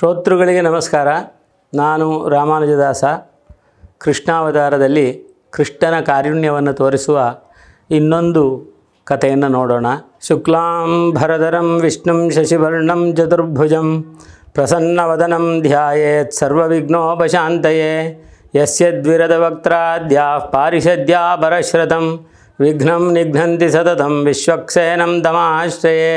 ಶ್ರೋತೃಗಳಿಗೆ ನಮಸ್ಕಾರ. ನಾನು ರಾಮಾನುಜದಾಸ ಕೃಷ್ಣಾವತಾರದಲ್ಲಿ ಕೃಷ್ಣನ ಕಾರುಣ್ಯವನ್ನು ತೋರಿಸುವ ಇನ್ನೊಂದು ಕಥೆಯನ್ನು ನೋಡೋಣ. ಶುಕ್ಲಾಂ ಭರಧರಂ ವಿಷ್ಣು ಶಶಿವರ್ಣಂ ಚತುರ್ಭುಜಂ ಪ್ರಸನ್ನವದನಂ ಧ್ಯಾಯೇತ್ ಸರ್ವವಿಘ್ನೋಪಶಾಂತಯೇ ಯಸ್ಯ ಪಾರಿಷದ್ಯಾ ಪರಶ್ರತಂ ವಿಘ್ನಂ ನಿಘ್ನಂತಿ ಸತತಂ ವಿಶ್ವಕ್ಸೇನಂ ತಮಾಶ್ರಯೇ.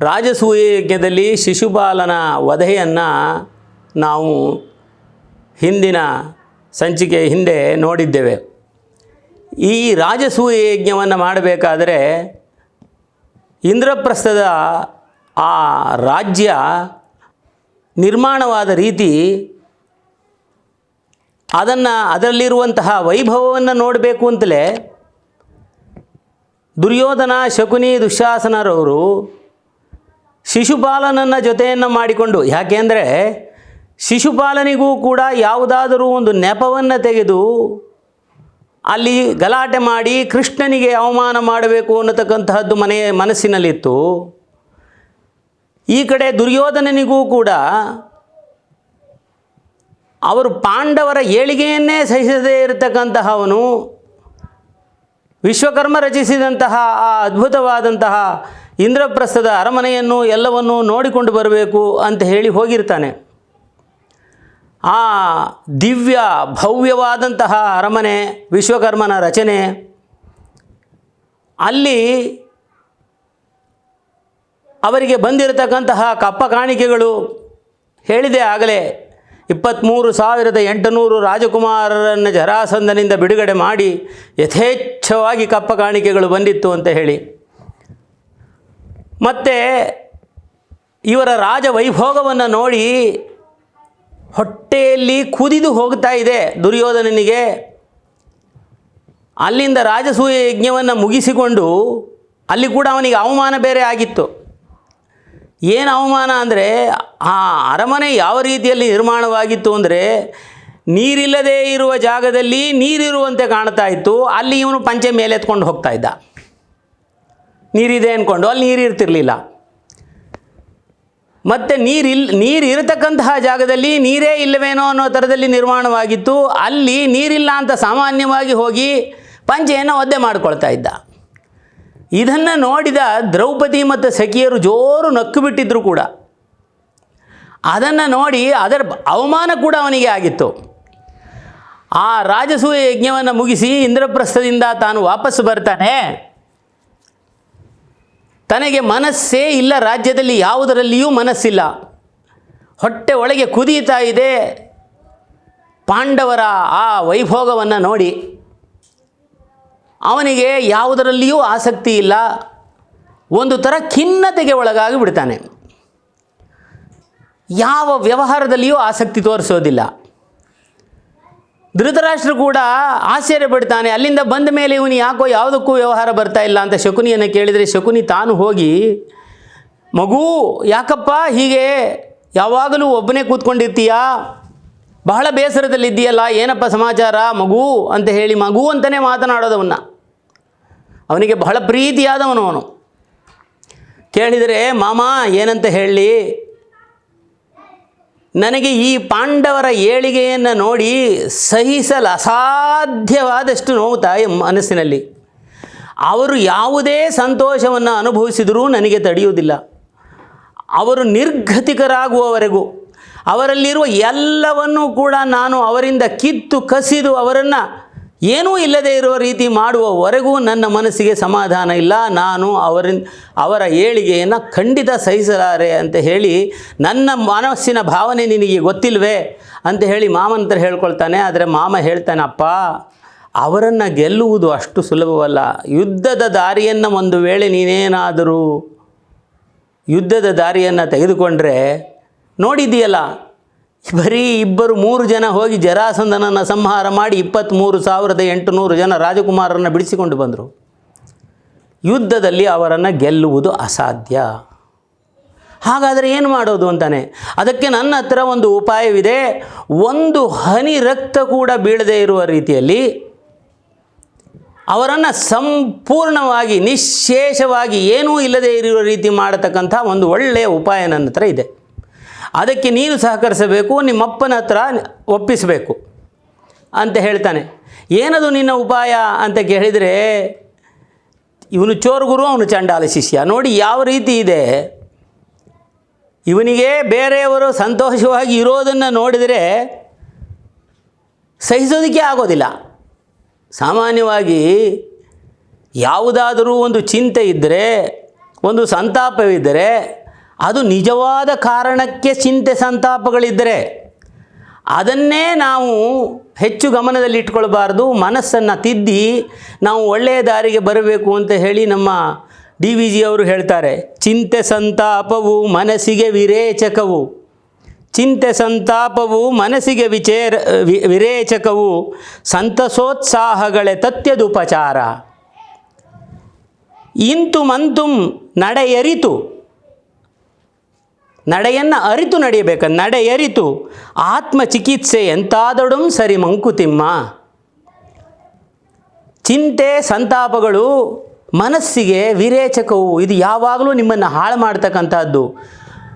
ರಾಜಸೂಯ ಯಜ್ಞದಲ್ಲಿ ಶಿಶುಪಾಲನ ವಧೆಯನ್ನು ನಾವು ಹಿಂದಿನ ಸಂಚಿಕೆ ಹಿಂದೆ ನೋಡಿದ್ದೇವೆ. ಈ ರಾಜಸೂಯ ಯಜ್ಞವನ್ನು ಮಾಡಬೇಕಾದರೆ ಇಂದ್ರಪ್ರಸ್ಥದ ಆ ರಾಜ್ಯ ನಿರ್ಮಾಣವಾದ ರೀತಿ ಅದನ್ನು ಅದರಲ್ಲಿರುವಂತಹ ವೈಭವವನ್ನು ನೋಡಬೇಕು ಅಂತಲೇ ದುರ್ಯೋಧನ ಶಕುನಿ ದುಶ್ಯಾಸನರವರು ಶಿಶುಪಾಲನನ್ನ ಜೊತೆಯನ್ನು ಮಾಡಿಕೊಂಡು ಯಾಕೆಂದರೆ ಶಿಶುಪಾಲನಿಗೂ ಕೂಡ ಯಾವುದಾದರೂ ಒಂದು ನೆಪವನ್ನು ತೆಗೆದು ಅಲ್ಲಿ ಗಲಾಟೆ ಮಾಡಿ ಕೃಷ್ಣನಿಗೆ ಅವಮಾನ ಮಾಡಬೇಕು ಅನ್ನತಕ್ಕಂತಹದ್ದು ಮನೆಯ ಮನಸ್ಸಿನಲ್ಲಿತ್ತು. ಈ ಕಡೆ ದುರ್ಯೋಧನನಿಗೂ ಕೂಡ ಅವರು ಪಾಂಡವರ ಏಳಿಗೆಯನ್ನೇ ಸಹಿಸದೇ ಇರತಕ್ಕಂತಹವನು ವಿಶ್ವಕರ್ಮ ರಚಿಸಿದಂತಹ ಆ ಅದ್ಭುತವಾದಂತಹ ಇಂದ್ರಪ್ರಸ್ಥದ ಅರಮನೆಯನ್ನು ಎಲ್ಲವನ್ನೂ ನೋಡಿಕೊಂಡು ಬರಬೇಕು ಅಂತ ಹೇಳಿ ಹೋಗಿರ್ತಾನೆ. ಆ ದಿವ್ಯ ಭವ್ಯವಾದಂತಹ ಅರಮನೆ, ವಿಶ್ವಕರ್ಮನ ರಚನೆ, ಅಲ್ಲಿ ಅವರಿಗೆ ಬಂದಿರತಕ್ಕಂತಹ ಕಪ್ಪ ಕಾಣಿಕೆಗಳು ಹೇಳಿದೆ ಆಗಲೇ. ಇಪ್ಪತ್ತ್ಮೂರು ಸಾವಿರದ ಎಂಟುನೂರು ರಾಜಕುಮಾರರನ್ನು ಜರಾಸಂದನಿಂದ ಬಿಡುಗಡೆ ಮಾಡಿ ಯಥೇಚ್ಛವಾಗಿ ಕಪ್ಪ ಕಾಣಿಕೆಗಳು ಬಂದಿತ್ತು ಅಂತ ಹೇಳಿ. ಮತ್ತು ಇವರ ರಾಜ ವೈಭೋಗವನ್ನು ನೋಡಿ ಹೊಟ್ಟೆಯಲ್ಲಿ ಕುದಿದು ಹೋಗ್ತಾ ಇದೆ ದುರ್ಯೋಧನನಿಗೆ. ಅಲ್ಲಿಂದ ರಾಜಸೂಯ ಯಜ್ಞವನ್ನು ಮುಗಿಸಿಕೊಂಡು ಅಲ್ಲಿ ಕೂಡ ಅವನಿಗೆ ಅವಮಾನ ಬೇರೆ ಆಗಿತ್ತು. ಏನು ಅವಮಾನ ಅಂದರೆ ಆ ಅರಮನೆ ಯಾವ ರೀತಿಯಲ್ಲಿ ನಿರ್ಮಾಣವಾಗಿತ್ತು ಅಂದರೆ ನೀರಿಲ್ಲದೇ ಇರುವ ಜಾಗದಲ್ಲಿ ನೀರಿರುವಂತೆ ಕಾಣ್ತಾ ಇತ್ತು. ಅಲ್ಲಿ ಇವನು ಪಂಚೆ ಮೇಲೆ ಎತ್ಕೊಂಡು ಹೋಗ್ತಾ ಇದ್ದ. ನೀರಿದೆ ಅಂದ್ಕೊಂಡು ಅಲ್ಲಿ ನೀರು ಇರ್ತಿರ್ಲಿಲ್ಲ. ಮತ್ತು ನೀರಿಲ್ ನೀರು ಇರತಕ್ಕಂತಹ ಜಾಗದಲ್ಲಿ ನೀರೇ ಇಲ್ಲವೇನೋ ಅನ್ನೋ ಥರದಲ್ಲಿ ನಿರ್ಮಾಣವಾಗಿತ್ತು. ಅಲ್ಲಿ ನೀರಿಲ್ಲ ಅಂತ ಸಾಮಾನ್ಯವಾಗಿ ಹೋಗಿ ಪಂಚೆಯನ್ನು ಒದ್ದೆ ಮಾಡ್ಕೊಳ್ತಾ ಇದ್ದ. ಇದನ್ನು ನೋಡಿದ ದ್ರೌಪದಿ ಮತ್ತು ಸಖಿಯರು ಜೋರು ನಕ್ಕು ಬಿಟ್ಟಿದ್ರು ಕೂಡ. ಅದನ್ನು ನೋಡಿ ಅದರ ಅವಮಾನ ಕೂಡ ಅವನಿಗೆ ಆಗಿತ್ತು. ಆ ರಾಜಸೂಯ ಯಜ್ಞವನ್ನು ಮುಗಿಸಿ ಇಂದ್ರಪ್ರಸ್ಥದಿಂದ ತಾನು ವಾಪಸ್ಸು ಬರ್ತಾನೆ. ತನಗೆ ಮನಸ್ಸೇ ಇಲ್ಲ ರಾಜ್ಯದಲ್ಲಿ, ಯಾವುದರಲ್ಲಿಯೂ ಮನಸ್ಸಿಲ್ಲ. ಹೊಟ್ಟೆ ಒಳಗೆ ಕುದೀತಾ ಇದೆ ಪಾಂಡವರ ಆ ವೈಭೋಗವನ್ನು ನೋಡಿ. ಅವನಿಗೆ ಯಾವುದರಲ್ಲಿಯೂ ಆಸಕ್ತಿ ಇಲ್ಲ. ಒಂದು ಥರ ಖಿನ್ನತೆಗೆ ಒಳಗಾಗಿ ಬಿಡ್ತಾನೆ ಯಾವ ವ್ಯವಹಾರದಲ್ಲಿಯೂ ಆಸಕ್ತಿ ತೋರಿಸೋದಿಲ್ಲ. ಧೃತರಾಷ್ಟ್ರ ಕೂಡ ಆಶ್ಚರ್ಯ ಪಡ್ತಾನೆ ಅಲ್ಲಿಂದ ಬಂದ ಮೇಲೆ ಇವನು ಯಾಕೋ ಯಾವುದಕ್ಕೂ ವ್ಯವಹಾರ ಬರ್ತಾ ಇಲ್ಲ ಅಂತ ಶಕುನಿಯನ್ನು ಕೇಳಿದರೆ ಶಕುನಿ ತಾನು ಹೋಗಿ, ಮಗು, ಯಾಕಪ್ಪ ಹೀಗೆ? ಯಾವಾಗಲೂ ಒಬ್ಬನೇ ಕೂತ್ಕೊಂಡಿರ್ತೀಯಾ? ಬಹಳ ಬೇಸರದಲ್ಲಿದ್ದೀಯಲ್ಲ, ಏನಪ್ಪ ಸಮಾಚಾರ ಮಗು? ಅಂತ ಹೇಳಿ ಮಗು ಅಂತಲೇ ಮಾತನಾಡೋದವನ್ನ. ಅವನಿಗೆ ಬಹಳ ಪ್ರೀತಿಯಾದವನು ಅವನು. ಕೇಳಿದರೆ, ಮಾಮ, ಏನಂತ ಹೇಳಿ? ನನಗೆ ಈ ಪಾಂಡವರ ಏಳಿಗೆಯನ್ನು ನೋಡಿ ಸಹಿಸಲು ಅಸಾಧ್ಯವಾದಷ್ಟು ನೋವು ತಾಯಿ ಮನಸ್ಸಿನಲ್ಲಿ. ಅವರು ಯಾವುದೇ ಸಂತೋಷವನ್ನು ಅನುಭವಿಸಿದರೂ ನನಗೆ ತಡೆಯುವುದಿಲ್ಲ. ಅವರು ನಿರ್ಗತಿಕರಾಗುವವರೆಗೂ ಅವರಲ್ಲಿರುವ ಎಲ್ಲವನ್ನೂ ಕೂಡ ನಾನು ಅವರಿಂದ ಕಿತ್ತು ಕಸಿದು ಅವರನ್ನು ಏನೂ ಇಲ್ಲದೆ ಇರುವ ರೀತಿ ಮಾಡುವವರೆಗೂ ನನ್ನ ಮನಸ್ಸಿಗೆ ಸಮಾಧಾನ ಇಲ್ಲ. ನಾನು ಅವರಿಂದ ಅವರ ಏಳಿಗೆಯನ್ನು ಖಂಡಿತ ಸಹಿಸಲಾರೆ ಅಂತ ಹೇಳಿ ನನ್ನ ಮನಸ್ಸಿನ ಭಾವನೆ ನಿನಗೆ ಗೊತ್ತಿಲ್ವೇ ಅಂತ ಹೇಳಿ ಮಾಮನ ಹತ್ರ ಹೇಳ್ಕೊಳ್ತಾನೆ. ಆದರೆ ಮಾಮ ಹೇಳ್ತಾನಪ್ಪ ಅವರನ್ನು ಗೆಲ್ಲುವುದು ಅಷ್ಟು ಸುಲಭವಲ್ಲ. ಯುದ್ಧದ ದಾರಿಯನ್ನು ಒಂದು ವೇಳೆ ನೀನೇನಾದರೂ ಯುದ್ಧದ ದಾರಿಯನ್ನು ತೆಗೆದುಕೊಂಡ್ರೆ ನೋಡಿದ್ದೀಯಲ್ಲ ಬರೀ ಇಬ್ಬರು ಮೂರು ಜನ ಹೋಗಿ ಜರಾಸಂದನನ್ನು ಸಂಹಾರ ಮಾಡಿ ಇಪ್ಪತ್ತ್ಮೂರು ಸಾವಿರದ ಎಂಟುನೂರು ಜನ ರಾಜಕುಮಾರರನ್ನು ಬಿಡಿಸಿಕೊಂಡು ಬಂದರು. ಯುದ್ಧದಲ್ಲಿ ಅವರನ್ನು ಗೆಲ್ಲುವುದು ಅಸಾಧ್ಯ. ಹಾಗಾದರೆ ಏನು ಮಾಡೋದು ಅಂತಾನೆ? ಅದಕ್ಕೆ ನನ್ನ ಹತ್ರ ಒಂದು ಉಪಾಯವಿದೆ. ಒಂದು ಹನಿ ರಕ್ತ ಕೂಡ ಬೀಳದೇ ಇರುವ ರೀತಿಯಲ್ಲಿ ಅವರನ್ನು ಸಂಪೂರ್ಣವಾಗಿ, ನಿಶೇಷವಾಗಿ ಏನೂ ಇಲ್ಲದೇ ಇರುವ ರೀತಿ ಮಾಡತಕ್ಕಂಥ ಒಂದು ಒಳ್ಳೆಯ ಉಪಾಯ ನನ್ನ ಹತ್ರ ಇದೆ. ಅದಕ್ಕೆ ನೀನು ಸಹಕರಿಸಬೇಕು, ನಿಮ್ಮಪ್ಪನ ಹತ್ರ ಒಪ್ಪಿಸಬೇಕು ಅಂತ ಹೇಳ್ತಾನೆ. ಏನದು ನಿನ್ನ ಉಪಾಯ ಅಂತ ಕೇಳಿದರೆ, ಇವನು ಚೋರ್ಗುರು ಅವನು ಚಂಡಾಲ ಶಿಷ್ಯ. ನೋಡಿ ಯಾವ ರೀತಿ ಇದೆ. ಇವನಿಗೆ ಬೇರೆಯವರು ಸಂತೋಷವಾಗಿ ಇರೋದನ್ನು ನೋಡಿದರೆ ಸಹಿಸೋದಕ್ಕೆ ಆಗೋದಿಲ್ಲ. ಸಾಮಾನ್ಯವಾಗಿ ಯಾವುದಾದರೂ ಒಂದು ಚಿಂತೆ ಇದ್ದರೆ ಒಂದು ಸಂತಾಪವಿದ್ದರೆ ಅದು ನಿಜವಾದ ಕಾರಣಕ್ಕೆ ಚಿಂತೆ ಸಂತಾಪಗಳಿದ್ದರೆ ಅದನ್ನೇ ನಾವು ಹೆಚ್ಚು ಗಮನದಲ್ಲಿ ಇಟ್ಕೊಳ್ಬಾರ್ದು ಮನಸ್ಸನ್ನು ತಿದ್ದಿ ನಾವು ಒಳ್ಳೆಯ ದಾರಿಗೆ ಬರಬೇಕು ಅಂತ ಹೇಳಿ ನಮ್ಮ ಡಿ ವಿ ಜಿ ಅವರು ಹೇಳ್ತಾರೆ, ಚಿಂತೆ ಸಂತಾಪವು ಮನಸ್ಸಿಗೆ ವಿರೇಚಕವು. ಚಿಂತೆ ಸಂತಾಪವು ಮನಸ್ಸಿಗೆ ವಿಚೇರ ವಿರೇಚಕವು. ಸಂತಸೋತ್ಸಾಹಗಳೇ ತತ್ಯದುಪಚಾರ. ಇಂತು ಮಂತುಂ ನಡೆಯರಿತು. ನಡೆಯನ್ನು ಅರಿತು ನಡೆಯಬೇಕ. ನಡೆಯರಿತು ಆತ್ಮಚಿಕಿತ್ಸೆ ಎಂತಾದಡು ಸರಿ ಮಂಕುತಿಮ್ಮ. ಚಿಂತೆ, ಸಂತಾಪಗಳು ಮನಸ್ಸಿಗೆ ವಿರೇಚಕವು. ಇದು ಯಾವಾಗಲೂ ನಿಮ್ಮನ್ನು ಹಾಳು ಮಾಡ್ತಕ್ಕಂಥದ್ದು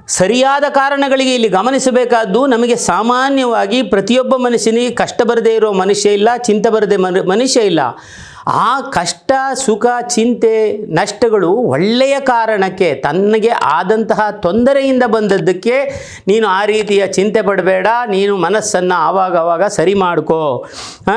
ಸರಿಯಾದ ಕಾರಣಗಳಿಗೆ ಇಲ್ಲಿ ಗಮನಿಸಬೇಕಾದ್ದು, ನಮಗೆ ಸಾಮಾನ್ಯವಾಗಿ ಪ್ರತಿಯೊಬ್ಬ ಮನುಷ್ಯನಿಗೆ ಕಷ್ಟ ಬರದೇ ಇರೋ ಮನುಷ್ಯ ಇಲ್ಲ, ಚಿಂತೆ ಬರದೆ ಮನು, ಮನುಷ್ಯ ಇಲ್ಲ. ಆ ಕಷ್ಟ, ಸುಖ, ಚಿಂತೆ, ನಷ್ಟಗಳು ಒಳ್ಳೆಯ ಕಾರಣಕ್ಕೆ ತನಗೆ ಆದಂತಹ ತೊಂದರೆಯಿಂದ ಬಂದದ್ದಕ್ಕೆ ನೀನು ಆ ರೀತಿಯ ಚಿಂತೆ ಪಡಬೇಡ, ನೀನು ಮನಸ್ಸನ್ನು ಆವಾಗವಾಗ ಸರಿ ಮಾಡ್ಕೋ.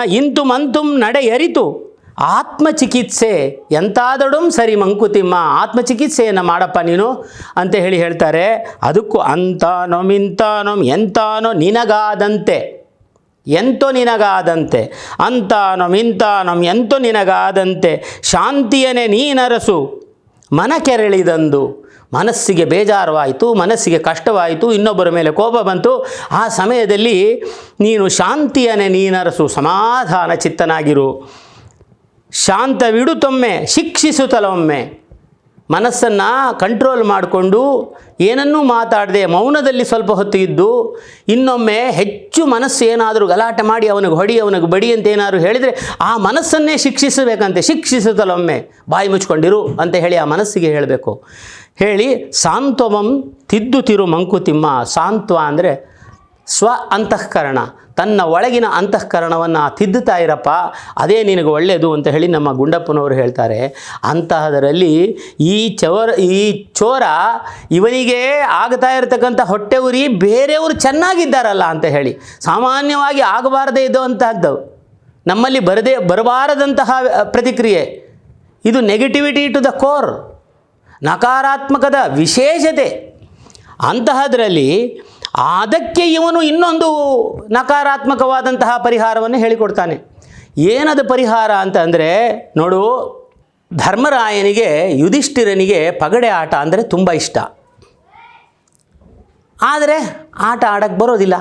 ಇಂತು ಮಂತುಂ ನಡೆಯರಿತು. ಆತ್ಮಚಿಕಿತ್ಸೆ ಎಂತಾದಡು ಸರಿ ಮಂಕುತಿಮ್ಮ, ಆತ್ಮಚಿಕಿತ್ಸೆಯನ್ನು ಮಾಡಪ್ಪ ನೀನು ಅಂತ ಹೇಳಿ ಹೇಳ್ತಾರೆ. ಅದಕ್ಕೂ ಅಂತಾನೋ ಮಿಂತಾನೋ ಎಂತಾನೋ ನಿನಗಾದಂತೆ. ಎಂತೋ ನಿನಗಾದಂತೆ, ಅಂತಾನಂ ಇಂತಾನಂ ಎಂತೋ ನಿನಗಾದಂತೆ ಶಾಂತಿಯನೇ ನೀನರಸು. ಮನ ಕೆರಳಿದಂದು ಮನಸ್ಸಿಗೆ ಬೇಜಾರವಾಯಿತು, ಮನಸ್ಸಿಗೆ ಕಷ್ಟವಾಯಿತು, ಇನ್ನೊಬ್ಬರ ಮೇಲೆ ಕೋಪ ಬಂತು. ಆ ಸಮಯದಲ್ಲಿ ನೀನು ಶಾಂತಿಯನೇ ನೀನರಸು, ಸಮಾಧಾನ ಚಿತ್ತನಾಗಿರು. ಶಾಂತವಿಡುತ್ತೊಮ್ಮೆ ಶಿಕ್ಷಿಸುತ್ತಲೊಮ್ಮೆ ಮನಸ್ಸನ್ನು ಕಂಟ್ರೋಲ್ ಮಾಡಿಕೊಂಡು ಏನನ್ನೂ ಮಾತಾಡದೆ ಮೌನದಲ್ಲಿ ಸ್ವಲ್ಪ ಹೊತ್ತು ಇದ್ದು ಇನ್ನೊಮ್ಮೆ ಹೆಚ್ಚು ಮನಸ್ಸು ಏನಾದರೂ ಗಲಾಟೆ ಮಾಡಿ ಅವನಿಗೆ ಹೊಡಿ, ಅವನಿಗೆ ಬಡಿ ಅಂತ ಏನಾದರೂ ಹೇಳಿದರೆ ಆ ಮನಸ್ಸನ್ನೇ ಶಿಕ್ಷಿಸಬೇಕಂತೆ, ಶಿಕ್ಷಿಸುತ್ತಲೊಮ್ಮೆ ಬಾಯಿ ಮುಚ್ಕೊಂಡಿರು ಅಂತ ಹೇಳಿ ಆ ಮನಸ್ಸಿಗೆ ಹೇಳಬೇಕು. ಹೇಳಿ, ಸಾಂತ್ವಮಂ ತಿದ್ದುತಿರು ಮಂಕುತಿಮ್ಮ. ಸಾಂತ್ವ ಅಂದರೆ ಸ್ವ ಅಂತಃಕರಣ. ತನ್ನ ಒಳಗಿನ ಅಂತಃಕರಣವನ್ನು ತಿದ್ದುತ್ತಾ ಇರಪ್ಪ, ಅದೇ ನಿನಗೆ ಒಳ್ಳೆಯದು ಅಂತ ಹೇಳಿ ನಮ್ಮ ಗುಂಡಪ್ಪನವರು ಹೇಳ್ತಾರೆ. ಅಂತಹದರಲ್ಲಿ ಈ ಚೋರ ಈ ಚೋರ ಇವನಿಗೆ ಆಗ್ತಾ ಇರತಕ್ಕಂಥ ಹೊಟ್ಟೆ ಉರಿ ಬೇರೆಯವರು ಚೆನ್ನಾಗಿದ್ದಾರಲ್ಲ ಅಂತ ಹೇಳಿ. ಸಾಮಾನ್ಯವಾಗಿ ಆಗಬಾರದೇ ಇದ್ದಂತಹದ್ದು ನಮ್ಮಲ್ಲಿ ಬರದೇ, ಬರಬಾರದಂತಹ ಪ್ರತಿಕ್ರಿಯೆ. ಇದು ನೆಗೆಟಿವಿಟಿ ಟು ದ ಕೋರ್ ನಕಾರಾತ್ಮಕದ ವಿಶೇಷತೆ. ಅಂತಹದರಲ್ಲಿ ಅದಕ್ಕೆ ಇವನು ಇನ್ನೊಂದು ನಕಾರಾತ್ಮಕವಾದಂತಹ ಪರಿಹಾರವನ್ನು ಹೇಳಿಕೊಡ್ತಾನೆ. ಏನದು ಪರಿಹಾರ ಅಂತ ಅಂದರೆ, ನೋಡು, ಧರ್ಮರಾಯನಿಗೆ, ಯುಧಿಷ್ಠಿರನಿಗೆ ಪಗಡೆ ಆಟ ಅಂದರೆ ತುಂಬ ಇಷ್ಟ. ಆದರೆ ಆಟ ಆಡಕ್ಕೆ ಬರೋದಿಲ್ಲ.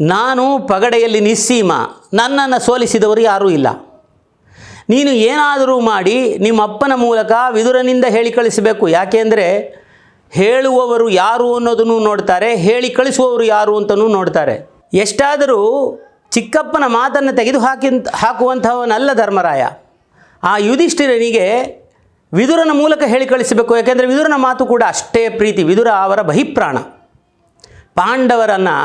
ನಾನು ಪಗಡೆಯಲ್ಲಿ ನಿಸ್ಸೀಮ, ನನ್ನನ್ನು ಸೋಲಿಸಿದವರು ಯಾರೂ ಇಲ್ಲ. ನೀನು ಏನಾದರೂ ಮಾಡಿ ನಿಮ್ಮ ಅಪ್ಪನ ಮೂಲಕ ವಿದುರನಿಂದ ಹೇಳಿ ಕಳಿಸಬೇಕು. ಯಾಕೆಂದರೆ ಹೇಳುವವರು ಯಾರು ಅನ್ನೋದನ್ನು ನೋಡ್ತಾರೆ, ಹೇಳಿ ಕಳಿಸುವವರು ಯಾರು ಅಂತನೂ ನೋಡ್ತಾರೆ. ಎಷ್ಟಾದರೂ ಚಿಕ್ಕಪ್ಪನ ಮಾತನ್ನು ತೆಗೆದು ಹಾಕಿ ಹಾಕುವಂಥವನಲ್ಲ ಧರ್ಮರಾಯ. ಆ ಯುಧಿಷ್ಠಿರನಿಗೆ ವಿದುರನ ಮೂಲಕ ಹೇಳಿ ಕಳಿಸಬೇಕು, ಯಾಕೆಂದರೆ ವಿದುರನ ಮಾತು ಕೂಡ ಅಷ್ಟೇ ಪ್ರೀತಿ, ವಿದುರ ಅವರ ಬಹಿಪ್ರಾಣ. ಪಾಂಡವರನ್ನು,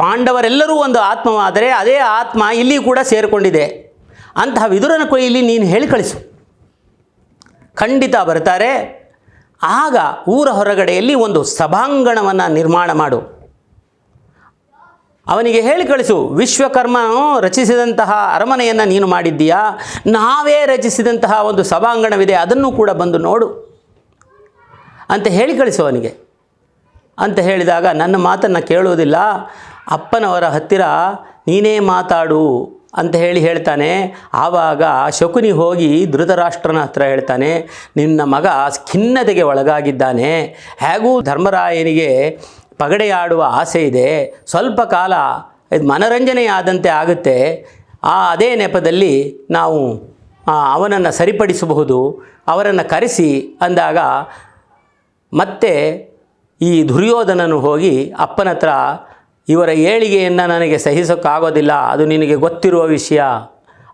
ಪಾಂಡವರೆಲ್ಲರೂ ಒಂದು ಆತ್ಮವಾದರೆ ಅದೇ ಆತ್ಮ ಇಲ್ಲಿ ಕೂಡ ಸೇರಿಕೊಂಡಿದೆ. ಅಂತಹ ವಿದುರನ ಕೊಯ್ಲಿ ನೀನು ಹೇಳಿ ಕಳಿಸು. ಖಂಡಿತ ಬರ್ತಾರೆ. ಆಗ ಊರ ಹೊರಗಡೆಯಲ್ಲಿ ಒಂದು ಸಭಾಂಗಣವನ್ನು ನಿರ್ಮಾಣ ಮಾಡು. ಅವನಿಗೆ ಹೇಳಿ ಕಳಿಸು, ವಿಶ್ವಕರ್ಮನು ರಚಿಸಿದಂತಹ ಅರಮನೆಯನ್ನು ನೀನು ಮಾಡಿದ್ದೀಯಾ? ನಾವೇ ರಚಿಸಿದಂತಹ ಒಂದು ಸಭಾಂಗಣವಿದೆ, ಅದನ್ನು ಕೂಡ ಬಂದು ನೋಡು. ಅಂತ ಹೇಳಿ ಕಳಿಸು ಅವನಿಗೆ. ಅಂತ ಹೇಳಿದಾಗ ನನ್ನ ಮಾತನ್ನು ಕೇಳುವುದಿಲ್ಲ. ಅಪ್ಪನವರ ಹತ್ತಿರ ನೀನೇ ಮಾತಾಡು. ಅಂತ ಹೇಳಿ ಹೇಳ್ತಾನೆ. ಆವಾಗ ಶಕುನಿ ಹೋಗಿ ಧೃತರಾಷ್ಟ್ರನ ಹತ್ರ ಹೇಳ್ತಾನೆ, ನಿನ್ನ ಮಗ ಖಿನ್ನತೆಗೆ ಒಳಗಾಗಿದ್ದಾನೆ. ಹೇಗೂ ಧರ್ಮರಾಯನಿಗೆ ಪಗಡೆಯಾಡುವ ಆಸೆ ಇದೆ. ಸ್ವಲ್ಪ ಕಾಲ ಇದು ಮನರಂಜನೆಯಾದಂತೆ ಆಗುತ್ತೆ. ಆ ಅದೇ ನೆಪದಲ್ಲಿ ನಾವು ಅವನನ್ನು ಸರಿಪಡಿಸಬಹುದು. ಅವರನ್ನು ಕರೆಸಿ ಅಂದಾಗ ಮತ್ತೆ ಈ ದುರ್ಯೋಧನನು ಹೋಗಿ ಅಪ್ಪನ ಹತ್ರ ಇವರ ಏಳಿಗೆಯನ್ನು ನನಗೆ ಸಹಿಸೋಕ್ಕಾಗೋದಿಲ್ಲ. ಅದು ನಿನಗೆ ಗೊತ್ತಿರುವ ವಿಷಯ.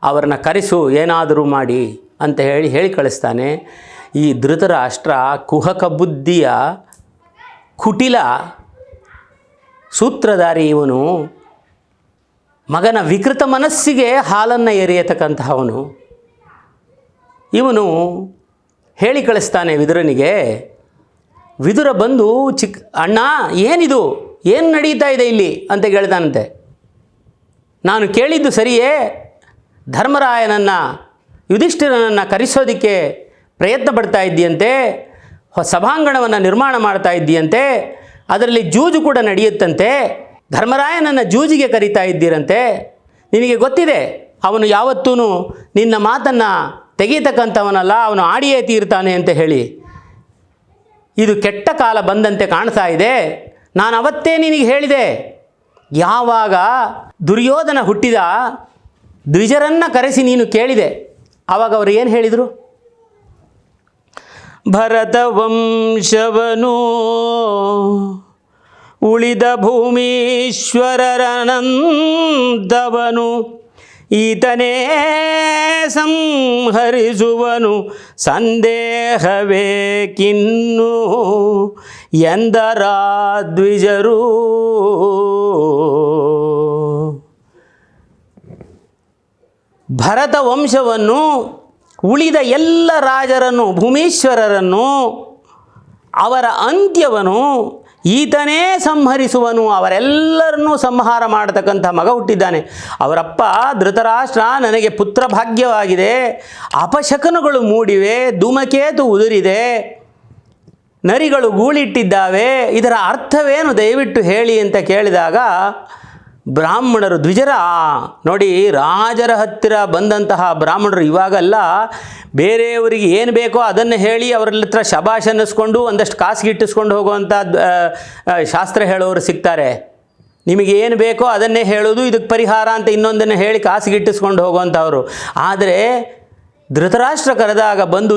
ಅವರನ್ನ ಕರೆಸು, ಏನಾದರೂ ಮಾಡಿ ಅಂತ ಹೇಳಿ ಹೇಳಿ ಕಳಿಸ್ತಾನೆ. ಈ ಧೃತರಾಷ್ಟ್ರ ಕುಹಕ ಬುದ್ಧಿಯ ಕುಟಿಲ ಸೂತ್ರಧಾರಿ ಇವನು. ಮಗನ ವಿಕೃತ ಮನಸ್ಸಿಗೆ ಹಾಲನ್ನು ಎರೆಯತಕ್ಕಂತಹವನು. ಇವನು ಹೇಳಿ ಕಳಿಸ್ತಾನೆ ವಿದುರನಿಗೆ, ವಿದುರ ಬಂದು ಚಿಕ್ಕ ಅಣ್ಣ, ಏನಿದು? ಏನು ನಡೀತಾ ಇದೆ ಇಲ್ಲಿ ಅಂತ ಕೇಳ್ತಾನಂತೆ. ನಾನು ಕೇಳಿದ್ದು ಸರಿಯೇ? ಧರ್ಮರಾಯನನ್ನು, ಯುಧಿಷ್ಠಿರನನ್ನು ಕರೆಸೋದಕ್ಕೆ ಪ್ರಯತ್ನ ಪಡ್ತಾ ಇದ್ದೀಯಂತೆ ಸಭಾಂಗಣವನ್ನು ನಿರ್ಮಾಣ ಮಾಡ್ತಾ ಇದ್ದೀಯಂತೆ, ಅದರಲ್ಲಿ ಜೂಜು ಕೂಡ ನಡೆಯುತ್ತಂತೆ. ಧರ್ಮರಾಯನನ್ನು ಜೂಜಿಗೆ ಕರೀತಾ ಇದ್ದೀರಂತೆ. ನಿನಗೆ ಗೊತ್ತಿದೆ, ಅವನು ಯಾವತ್ತೂ ನಿನ್ನ ಮಾತನ್ನು ತೆಗೀತಕ್ಕಂಥವನಲ್ಲ ಅವನು ಆಡಿಯೇ ತೀರ್ತಾನೆ ಅಂತ ಹೇಳಿ. ಇದು ಕೆಟ್ಟ ಕಾಲ ಬಂದಂತೆ ಕಾಣ್ತಾ ಇದೆ. ನಾನು ಅವತ್ತೇ ನಿನಗೆ ಹೇಳಿದೆ, ಯಾವಾಗ ದುರ್ಯೋಧನ ಹುಟ್ಟಿದ ದ್ವಿಜರನ್ನು ಕರೆಸಿ ನೀನು ಕೇಳಿದೆ ಆವಾಗ ಅವರು ಏನು ಹೇಳಿದರು? ಭರತ ವಂಶವನು ಉಳಿದ ಭೂಮೀಶ್ವರರನಂದವನು. ಈತನೇ ಸಂಹರಿಸುವನು ಸಂದೇಹವೇಕಿನ್ನು ಎಂದರ ದ್ವಿಜರು ಭರತ ವಂಶವನ್ನು ಉಳಿದ ಎಲ್ಲ ರಾಜರನ್ನು ಭೂಮೇಶ್ವರರನ್ನು ಅವರ ಅಂತ್ಯವನು ಈತನೇ ಸಂಹರಿಸುವನು, ಅವರೆಲ್ಲರನ್ನೂ ಸಂಹಾರ ಮಾಡತಕ್ಕಂಥ ಮಗ ಹುಟ್ಟಿದ್ದಾನೆ. ಅವರಪ್ಪ, ಧೃತರಾಷ್ಟ್ರ, ನನಗೆ ಪುತ್ರ ಭಾಗ್ಯವಾಗಿದೆ. ಅಪಶಕನಗಳು ಮೂಡಿವೆ, ಧೂಮಕೇತು ಉದುರಿದೆ. ನರಿಗಳು ಗೂಳಿಟ್ಟಿದ್ದಾವೆ. ಇದರ ಅರ್ಥವೇನು? ದಯವಿಟ್ಟು ಹೇಳಿ ಅಂತ ಕೇಳಿದಾಗ ಬ್ರಾಹ್ಮಣರು ದ್ವಿಜರ. ನೋಡಿ, ರಾಜರ ಹತ್ತಿರ ಬಂದಂತಹ ಬ್ರಾಹ್ಮಣರು ಇವಾಗಲ್ಲ. ಬೇರೆಯವರಿಗೆ ಏನು ಬೇಕೋ ಅದನ್ನು ಹೇಳಿ ಅವರ ಹತ್ರ ಶಬಾಷ್ ಅನ್ನಿಸ್ಕೊಂಡು ಒಂದಷ್ಟು ಕಾಸಿಗೆ ಇಟ್ಟಿಸ್ಕೊಂಡು ಹೋಗುವಂಥ ಶಾಸ್ತ್ರ ಹೇಳೋರು ಸಿಗ್ತಾರೆ. ನಿಮಗೆ ಏನು ಬೇಕೋ ಅದನ್ನೇ ಹೇಳೋದು, ಇದಕ್ಕೆ ಪರಿಹಾರ ಅಂತ ಇನ್ನೊಂದನ್ನು ಹೇಳಿ ಕಾಸಿಗೆ ಇಟ್ಟಿಸ್ಕೊಂಡು ಹೋಗುವಂಥವ್ರು ಆದರೆ, ಧೃತರಾಷ್ಟ್ರ ಕರೆದಾಗ ಬಂದು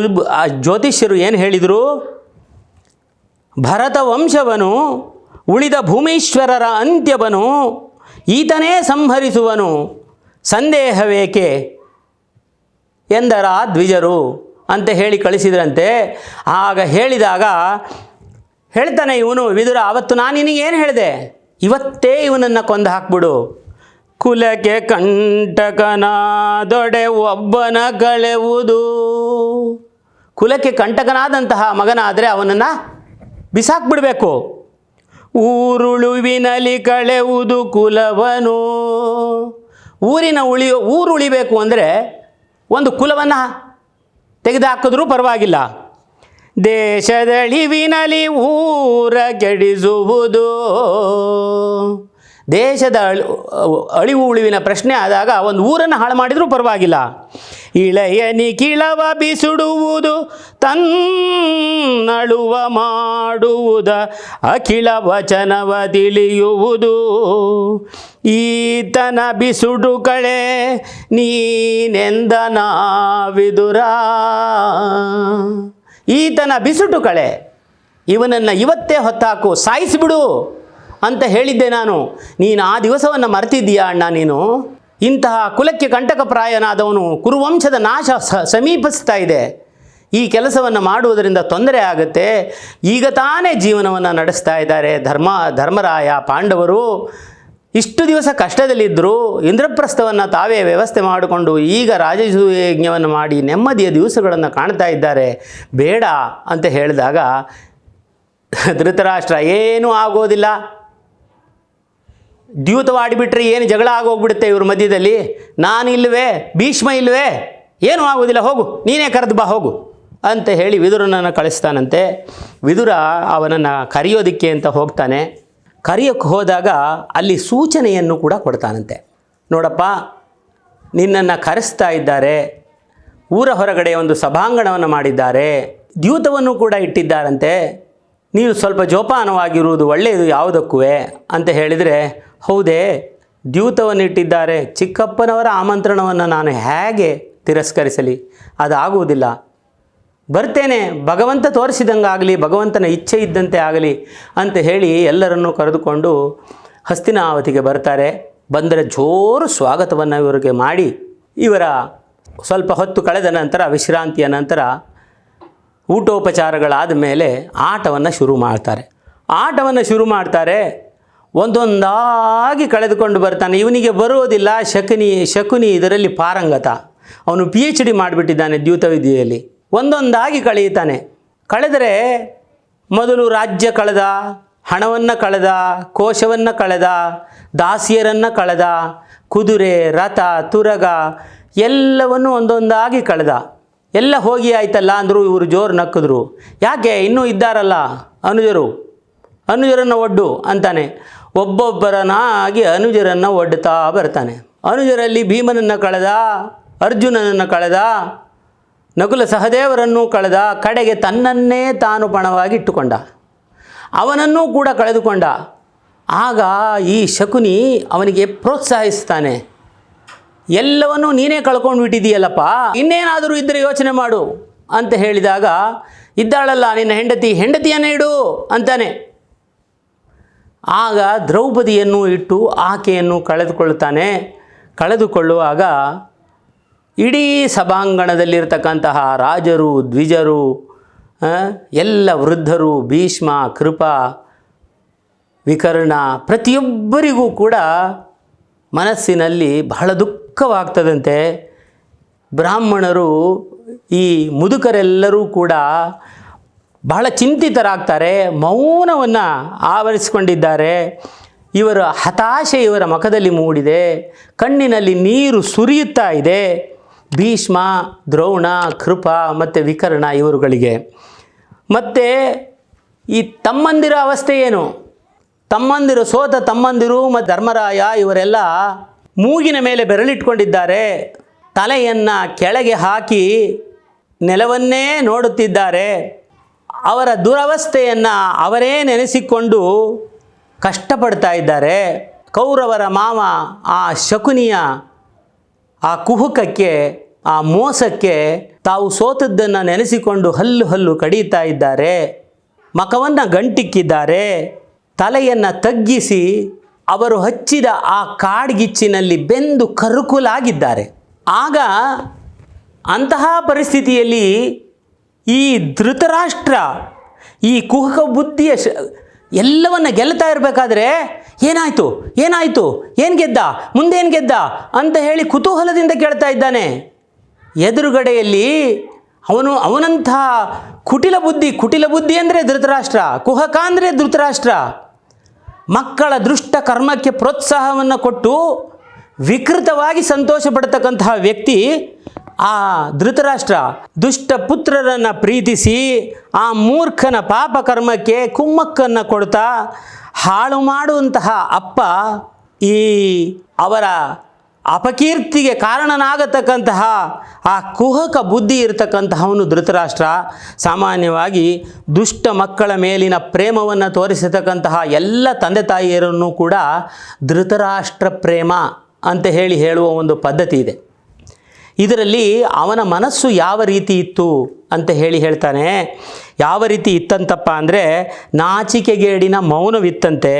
ಜ್ಯೋತಿಷ್ಯರು ಏನು ಹೇಳಿದರು? ಭರತ ವಂಶವನು ಉಳಿದ ಭೂಮೇಶ್ವರರ ಅಂತ್ಯವನು ಈತನೇ ಸಂಹರಿಸುವನು. ಸಂದೇಹವೇಕೆ? ಎಂದರ ದ್ವಿಜರು ಅಂತ ಹೇಳಿ ಕಳಿಸಿದ್ರಂತೆ. ಆಗ ಹೇಳಿದಾಗ, ಹೇಳ್ತಾನೆ ಇವನು, ವಿದುರ, ಅವತ್ತು ನಾನು ನಿನಗೆ ಏನು ಹೇಳಿದೆ? ಇವತ್ತೇ ಇವನನ್ನು ಕೊಂದು ಹಾಕ್ಬಿಡು. ಕುಲಕ್ಕೆ ಕಂಟಕನಾದೊಡೆ ಒಬ್ಬನ ಕಳೆವುದು. ಕುಲಕ್ಕೆ ಕಂಟಕನಾದಂತಹ ಮಗನಾದರೆ ಅವನನ್ನು ಬಿಸಾಕ್ಬಿಡ್ಬೇಕು. ಊರುಳುವಿನಲಿ ಕಳೆವುದು ಕುಲವನು. ಊರಿನ ಉಳಿಯೋ ಊರು ಉಳಿಬೇಕು ಅಂದರೆ ಒಂದು ಕುಲವನ್ನು ತೆಗೆದುಹಾಕಿದ್ರೂ ಪರವಾಗಿಲ್ಲ. ದೇಶದಳಿವಿನಲ್ಲಿ ಊರ ಕೆಡಿಸುವುದು ದೇಶದ ಅಳಿ ಅಳಿವು ಉಳಿವಿನ ಪ್ರಶ್ನೆ ಆದಾಗ ಒಂದು ಊರನ್ನು ಹಾಳು ಮಾಡಿದರೂ ಪರವಾಗಿಲ್ಲ. ಇಳೆಯ ನಿಖಿಳವ ಬಿಸುಡುವುದು, ತನ್ನಳುವ ಮಾಡುವುದ ಅಖಿಳ ವಚನವ ತಿಳಿಯುವುದು. ಈತನ ಬಿಸುಡು ಕಳೆ ನೀನೆಂದ ನಾವಿದುರ. ಈತನ ಬಿಸುಟು ಕಳೆ, ಇವನನ್ನು ಇವತ್ತೇ ಹೊತ್ತಾಕು, ಸಾಯಿಸಿಬಿಡು. ಅಂತ ಹೇಳಿದ್ದೆ ನಾನು. ನೀನು ಆ ದಿವಸವನ್ನು ಮರೆತಿದ್ದೀಯಾ ಅಣ್ಣ ನೀನು? ಇಂತಹ ಕುಲಕ್ಕೆ ಕಂಟಕಪ್ರಾಯನಾದವನು ಕುರುವಂಶದ ನಾಶ ಸಮೀಪಿಸ್ತಾ ಇದೆ. ಈ ಕೆಲಸವನ್ನು ಮಾಡುವುದರಿಂದ ತೊಂದರೆ ಆಗುತ್ತೆ. ಈಗ ತಾನೇ ಜೀವನವನ್ನು ನಡೆಸ್ತಾ ಇದ್ದಾರೆ. ಧರ್ಮ, ಧರ್ಮರಾಯ ಪಾಂಡವರು. ಇಷ್ಟು ದಿವಸ ಕಷ್ಟದಲ್ಲಿದ್ದರು ಇಂದ್ರಪ್ರಸ್ಥವನ್ನು ತಾವೇ ವ್ಯವಸ್ಥೆ ಮಾಡಿಕೊಂಡು ಈಗ ರಾಜಯಜ್ಞವನ್ನು ಮಾಡಿ ನೆಮ್ಮದಿಯ ದಿವಸಗಳನ್ನು ಕಾಣ್ತಾ ಇದ್ದಾರೆ. ಬೇಡ ಅಂತ ಹೇಳಿದಾಗ, ಧೃತರಾಷ್ಟ್ರ, ಏನೂ ಆಗೋದಿಲ್ಲ. ದ್ಯೂತವಾಡಿಬಿಟ್ರೆ ಏನು ಜಗಳ ಆಗೋಗ್ಬಿಡುತ್ತೆ ಇವ್ರ ಮಧ್ಯದಲ್ಲಿ? ನಾನು ಇಲ್ಲವೇ ಭೀಷ್ಮ ಇಲ್ಲವೇ ಏನೂ ಆಗೋದಿಲ್ಲ, ಹೋಗು, ನೀನೇ ಕರೆದು ಬಾ, ಹೋಗು ಅಂತ ಹೇಳಿ ವಿದುರನನ್ನು ಕಳಿಸ್ತಾನಂತೆ. ವಿದುರ ಅವನನ್ನು ಕರೆಯೋದಕ್ಕೆ ಅಂತ ಹೋಗ್ತಾನೆ. ಕರೆಯೋಕ್ಕೆ ಹೋದಾಗ ಅಲ್ಲಿ ಸೂಚನೆಯನ್ನು ಕೂಡ ಕೊಡ್ತಾನಂತೆ. ನೋಡಪ್ಪ, ನಿನ್ನನ್ನು ಕರೆಸ್ತಾ ಇದ್ದಾರೆ, ಊರ ಹೊರಗಡೆ ಒಂದು ಸಭಾಂಗಣವನ್ನು ಮಾಡಿದ್ದಾರೆ, ದ್ಯೂತವನ್ನು ಕೂಡ ಇಟ್ಟಿದ್ದಾರಂತೆ. ನೀನು ಸ್ವಲ್ಪ ಜೋಪಾನವಾಗಿರುವುದು ಒಳ್ಳೆಯದು ಯಾವುದಕ್ಕೂ ಅಂತ ಹೇಳಿದರೆ, ಹೌದೇ, ದ್ಯೂತವನ್ನಿಟ್ಟಿದ್ದಾರೆ, ಚಿಕ್ಕಪ್ಪನವರ ಆಮಂತ್ರಣವನ್ನು ನಾನು ಹೇಗೆ ತಿರಸ್ಕರಿಸಲಿ? ಅದಾಗುವುದಿಲ್ಲ. ಬರ್ತೇನೆ, ಭಗವಂತ ತೋರಿಸಿದಂಗಾಗಲಿ, ಭಗವಂತನ ಇಚ್ಛೆ ಇದ್ದಂತೆ ಆಗಲಿ ಅಂತ ಹೇಳಿ ಎಲ್ಲರನ್ನೂ ಕರೆದುಕೊಂಡು ಹಸ್ತಿನಾವತಿಗೆ ಬರ್ತಾರೆ. ಬಂದರೆ ಜೋರು ಸ್ವಾಗತವನ್ನು ಇವರಿಗೆ ಮಾಡಿ, ಇವರ ಸ್ವಲ್ಪ ಹೊತ್ತು ಕಳೆದ ನಂತರ, ವಿಶ್ರಾಂತಿಯ ನಂತರ ಊಟೋಪಚಾರಗಳಾದ ಮೇಲೆ ಆಟವನ್ನು ಶುರು ಮಾಡ್ತಾರೆ. ಆಟವನ್ನು ಶುರು ಮಾಡ್ತಾರೆ, ಒಂದೊಂದಾಗಿ ಕಳೆದುಕೊಂಡು ಬರ್ತಾನೆ. ಇವನಿಗೆ ಬರೋದಿಲ್ಲ, ಶಕುನಿ ಶಕುನಿ ಇದರಲ್ಲಿ ಪಾರಂಗತ. ಅವನು ಪಿ ಎಚ್ ಡಿ ಮಾಡಿಬಿಟ್ಟಿದ್ದಾನೆ ದ್ಯೂತವಿದ್ಯೆಯಲ್ಲಿ. ಒಂದೊಂದಾಗಿ ಕಳೆಯುತ್ತಾನೆ. ಕಳೆದರೆ ಮೊದಲು ರಾಜ್ಯ ಕಳೆದ, ಹಣವನ್ನು ಕಳೆದ, ಕೋಶವನ್ನು ಕಳೆದ, ದಾಸಿಯರನ್ನು ಕಳೆದ, ಕುದುರೆ, ರಥ, ತುರಗ ಎಲ್ಲವನ್ನು ಒಂದೊಂದಾಗಿ ಕಳೆದ. ಎಲ್ಲ ಹೋಗಿ ಆಯ್ತಲ್ಲ ಅಂದರು ಇವರು ಜೋರು ನಕ್ಕಿದ್ರು. ಯಾಕೆ? ಇನ್ನೂ ಇದ್ದಾರಲ್ಲ? ಅನುಜರು. ಅನುಜರನ್ನು ಒಡ್ಡು ಅಂತಾನೆ. ಒಬ್ಬೊಬ್ಬರನಾಗಿ ಅನುಜರನ್ನು ಒಡ್ಡುತ್ತಾ ಬರ್ತಾನೆ. ಅನುಜರಲ್ಲಿ ಭೀಮನನ್ನು ಕಳೆದ, ಅರ್ಜುನನನ್ನು ಕಳೆದ, ನಕುಲ ಸಹದೇವರನ್ನು ಕಳೆದ, ಕಡೆಗೆ ತನ್ನನ್ನೇ ತಾನು ಪಣವಾಗಿ ಇಟ್ಟುಕೊಂಡ. ಅವನನ್ನೂ ಕೂಡ ಕಳೆದುಕೊಂಡ. ಆಗ ಈ ಶಕುನಿ ಅವನಿಗೆ ಪ್ರೋತ್ಸಾಹಿಸ್ತಾನೆ. ಎಲ್ಲವನ್ನೂ ನೀನೇ ಕಳ್ಕೊಂಡು ಬಿಟ್ಟಿದೀಯಲ್ಲಪ್ಪ ಇನ್ನೇನಾದರೂ ಇದ್ದರೆ ಯೋಚನೆ ಮಾಡು ಅಂತ ಹೇಳಿದಾಗ, ಇದ್ದಾಳಲ್ಲ, ನಿನ್ನ ಹೆಂಡತಿ, ಹೆಂಡತಿಯನ್ನೇ ಇಡು ಅಂತಾನೆ. ಆಗ ದ್ರೌಪದಿಯನ್ನು ಇಟ್ಟು ಆಕೆಯನ್ನು ಕಳೆದುಕೊಳ್ಳುತ್ತಾನೆ ಕಳೆದುಕೊಳ್ಳುವಾಗ ಇಡೀ ಸಭಾಂಗಣದಲ್ಲಿರ್ತಕ್ಕಂತಹ ರಾಜರು, ದ್ವಿಜರು ಎಲ್ಲ ವೃದ್ಧರು, ಭೀಷ್ಮ, ಕೃಪ, ವಿಕರ್ಣ ಪ್ರತಿಯೊಬ್ಬರಿಗೂ ಕೂಡ ಮನಸ್ಸಿನಲ್ಲಿ ಬಹಳ ದುಃಖವಾಗ್ತದಂತೆ ಬ್ರಾಹ್ಮಣರು ಈ ಮುದುಕರೆಲ್ಲರೂ ಕೂಡ ಬಹಳ ಚಿಂತಿತರಾಗ್ತಾರೆ, ಮೌನವನ್ನು ಆವರಿಸಿಕೊಂಡಿದ್ದಾರೆ. ಇವರ ಹತಾಶೆ ಇವರ ಮುಖದಲ್ಲಿ ಮೂಡಿದೆ, ಕಣ್ಣಿನಲ್ಲಿ ನೀರು ಸುರಿಯುತ್ತಾ ಇದೆ. ಭೀಷ್ಮ, ದ್ರೋಣ, ಕೃಪ ಮತ್ತು ವಿಕರ್ಣ ಇವರುಗಳಿಗೆ. ಮತ್ತು ಈ ತಮ್ಮಂದಿರ ಅವಸ್ಥೆ ಏನು? ತಮ್ಮಂದಿರು ಸೋತ ತಮ್ಮಂದಿರು ಮತ್ತು ಧರ್ಮರಾಯ ಇವರೆಲ್ಲ ಮೂಗಿನ ಮೇಲೆ ಬೆರಳಿಟ್ಕೊಂಡಿದ್ದಾರೆ. ತಲೆಯನ್ನು ಕೆಳಗೆ ಹಾಕಿ ನೆಲವನ್ನೇ ನೋಡುತ್ತಿದ್ದಾರೆ. ಅವರ ದುರವಸ್ಥೆಯನ್ನು ಅವರೇ ನೆನೆಸಿಕೊಂಡು ಕಷ್ಟಪಡ್ತಾ ಇದ್ದಾರೆ. ಕೌರವರ ಮಾವ ಆ ಶಕುನಿಯ ಆ ಕುಹುಕಕ್ಕೆ, ಆ ಮೋಸಕ್ಕೆ ತಾವು ಸೋತದ್ದನ್ನು ನೆನೆಸಿಕೊಂಡು ಹಲ್ಲು ಹಲ್ಲು ಕಡಿಯುತ್ತಾ ಇದ್ದಾರೆ. ಮಖವನ್ನು ಗಂಟಿಕ್ಕಿದ್ದಾರೆ. ತಲೆಯನ್ನು ತಗ್ಗಿಸಿ ಅವರು ಹಚ್ಚಿದ ಆ ಕಾಡ್ಗಿಚ್ಚಿನಲ್ಲಿ ಬೆಂದು ಕರುಕುಲಾಗಿದ್ದಾರೆ. ಆಗ ಅಂತಹ ಪರಿಸ್ಥಿತಿಯಲ್ಲಿ ಈ ಧೃತರಾಷ್ಟ್ರ, ಈ ಕುಹಕ ಬುದ್ಧಿಯ ಶ, ಎಲ್ಲವನ್ನ ಗೆಲ್ತಾ ಇರಬೇಕಾದ್ರೆ ಏನಾಯಿತು ಏನಾಯಿತು, ಏನು ಗೆದ್ದ, ಮುಂದೇನು ಗೆದ್ದ ಅಂತ ಹೇಳಿ ಕುತೂಹಲದಿಂದ ಕೇಳ್ತಾ ಇದ್ದಾನೆ. ಎದುರುಗಡೆಯಲ್ಲಿ ಅವನು, ಅವನಂತಹ ಕುಟಿಲ ಬುದ್ಧಿ ಕುಟಿಲ ಬುದ್ಧಿ ಅಂದರೆ ಧೃತರಾಷ್ಟ್ರ, ಕುಹಕ ಅಂದರೆ ಧೃತರಾಷ್ಟ್ರ. ಮಕ್ಕಳ ದೃಷ್ಟ ಕರ್ಮಕ್ಕೆ ಪ್ರೋತ್ಸಾಹವನ್ನು ಕೊಟ್ಟು ವಿಕೃತವಾಗಿ ಸಂತೋಷ ಪಡತಕ್ಕಂತಹ ವ್ಯಕ್ತಿ ಆ ಧೃತರಾಷ್ಟ್ರ ದುಷ್ಟ ಪುತ್ರರನ್ನು ಪ್ರೀತಿಸಿ ಆ ಮೂರ್ಖನ ಪಾಪ ಕರ್ಮಕ್ಕೆ ಕುಮ್ಮಕ್ಕನ್ನು ಕೊಡ್ತಾ ಹಾಳು ಮಾಡುವಂತಹ ಅಪ್ಪ ಈ ಅವರ ಅಪಕೀರ್ತಿಗೆ ಕಾರಣನಾಗತಕ್ಕಂತಹ ಆ ಕುಹಕ ಬುದ್ಧಿ ಇರತಕ್ಕಂತಹವನು ಧೃತರಾಷ್ಟ್ರ. ಸಾಮಾನ್ಯವಾಗಿ ದುಷ್ಟ ಮಕ್ಕಳ ಮೇಲಿನ ಪ್ರೇಮವನ್ನು ತೋರಿಸತಕ್ಕಂತಹ ಎಲ್ಲ ತಂದೆ ತಾಯಿಯರನ್ನು ಕೂಡ ಧೃತರಾಷ್ಟ್ರ ಪ್ರೇಮ ಅಂತ ಹೇಳಿ ಹೇಳುವ ಒಂದು ಪದ್ಧತಿ ಇದೆ. ಇದರಲ್ಲಿ ಅವನ ಮನಸ್ಸು ಯಾವ ರೀತಿ ಇತ್ತು? ಅಂತ ಹೇಳಿ ಹೇಳ್ತಾನೆ, ಯಾವ ರೀತಿ ಇತ್ತಂತಪ್ಪ ಅಂದರೆ, ನಾಚಿಕೆಗೇಡಿನ ಮೌನವಿತ್ತಂತೆ,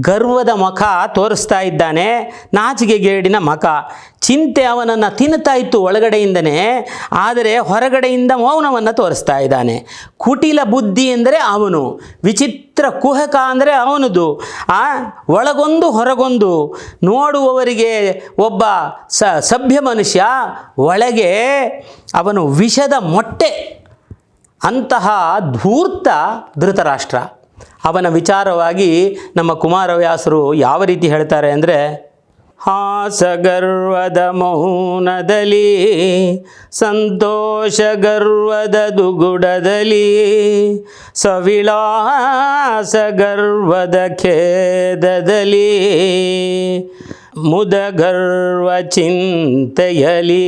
ಗರ್ವದ ಮುಖ ತೋರಿಸ್ತಾ ಇದ್ದಾನೆ, ನಾಚಿಕೆಗೇಡಿನ ಮುಖ. ಚಿಂತೆ ಅವನನ್ನು ತಿನ್ನುತ್ತಾ ಇತ್ತು ಒಳಗಡೆಯಿಂದನೇ, ಆದರೆ ಹೊರಗಡೆಯಿಂದ ಮೌನವನ್ನು ತೋರಿಸ್ತಾ ಇದ್ದಾನೆ. ಕುಟಿಲ ಬುದ್ಧಿ ಎಂದರೆ ಅವನು, ವಿಚಿತ್ರ ಕುಹಕ ಅಂದರೆ ಅವನದು. ಆ, ಒಳಗೊಂದು ಹೊರಗೊಂದು, ನೋಡುವವರಿಗೆ ಒಬ್ಬ ಸಭ್ಯ ಮನುಷ್ಯ, ಒಳಗೆ ಅವನು ವಿಷದ ಮೊಟ್ಟೆ ಅಂತಹ ಧೂರ್ತ ಧೃತರಾಷ್ಟ್ರ. ಅವನ ವಿಚಾರವಾಗಿ ನಮ್ಮ ಕುಮಾರವ್ಯಾಸರು ಯಾವ ರೀತಿ ಹೇಳ್ತಾರೆ ಅಂದರೆ ಹಾಸಗರ್ವದ ಮೌನದಲ್ಲಿ, ಸಂತೋಷ ಗರ್ವದ ದುಗುಡದಲ್ಲಿ ಸವಿಳಾಸ ಗರ್ವದ ಖೇದದಲ್ಲಿ, ಮುದಗರ್ವ ಚಿಂತೆಯಲಿ.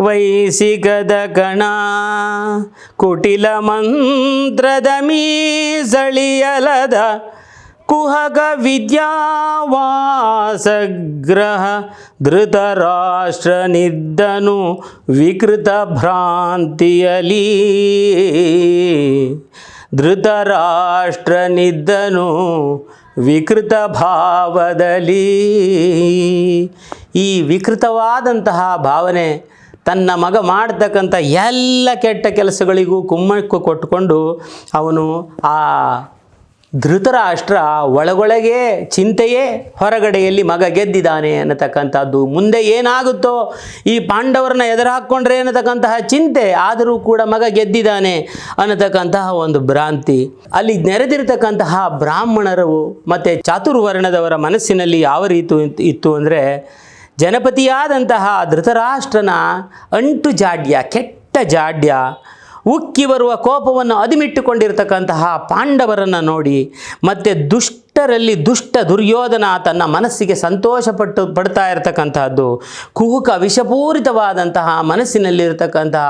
ವೈಸಿಗದ ಗಣ, ಕುಟಿಲ ಮಂತ್ರದ ಮೀಸಳಿಯಲದ ಕುಹಗ ವಿದ್ಯಾವಾಸಗ್ರಹ, ಧೃತರಾಷ್ಟ್ರನಿದ್ದನು ವಿಕೃತ ಭ್ರಾಂತಿಯಲಿ. ಧೃತರಾಷ್ಟ್ರನಿದ್ದನು ವಿಕೃತ ಭಾವದಲ್ಲಿ. ಈ ವಿಕೃತವಾದಂತಹ ಭಾವನೆ ತನ್ನ ಮಗ ಮಾಡ್ತಕ್ಕಂಥ ಎಲ್ಲ ಕೆಟ್ಟ ಕೆಲಸಗಳಿಗೂ ಕುಮ್ಮಕ್ಕು ಕೊಟ್ಟುಕೊಂಡು ಅವನು ಆ ಧೃತರಾಷ್ಟ್ರ ಒಳಗೊಳಗೆ ಚಿಂತೆಯೇ ಹೊರಗಡೆಯಲ್ಲಿ ಮಗ ಗೆದ್ದಿದ್ದಾನೆ ಅನ್ನತಕ್ಕಂಥದ್ದು. ಮುಂದೆ ಏನಾಗುತ್ತೋ ಈ ಪಾಂಡವರನ್ನ ಎದುರು ಹಾಕ್ಕೊಂಡ್ರೆ ಅನ್ನತಕ್ಕಂತಹ ಚಿಂತೆ ಆದರೂ ಕೂಡ ಮಗ ಗೆದ್ದಿದ್ದಾನೆ ಅನ್ನತಕ್ಕಂತಹ ಒಂದು ಭ್ರಾಂತಿ. ಅಲ್ಲಿ ನೆರೆದಿರತಕ್ಕಂತಹ ಬ್ರಾಹ್ಮಣರು ಮತ್ತು ಚಾತುರ್ವರ್ಣದವರ ಮನಸ್ಸಿನಲ್ಲಿ ಯಾವ ರೀತಿ ಇತ್ತು ಅಂದರೆ ಜನಪತಿಯಾದಂತಹ ಧೃತರಾಷ್ಟ್ರನ ಅಂಟು ಜಾಡ್ಯ, ಕೆಟ್ಟ ಜಾಡ್ಯ, ಉಕ್ಕಿ ಬರುವ ಕೋಪವನ್ನು ಅದಿಮಿಟ್ಟುಕೊಂಡಿರ್ತಕ್ಕಂತಹ ಪಾಂಡವರನ್ನು ನೋಡಿ ಮತ್ತು ದುಷ್ಟರಲ್ಲಿ ದುಷ್ಟ ದುರ್ಯೋಧನ ತನ್ನ ಮನಸ್ಸಿಗೆ ಸಂತೋಷಪಟ್ಟು ಪಡ್ತಾ ಇರತಕ್ಕಂತಹದ್ದು, ಕುಹುಕ ವಿಷಪೂರಿತವಾದಂತಹ ಮನಸ್ಸಿನಲ್ಲಿರತಕ್ಕಂತಹ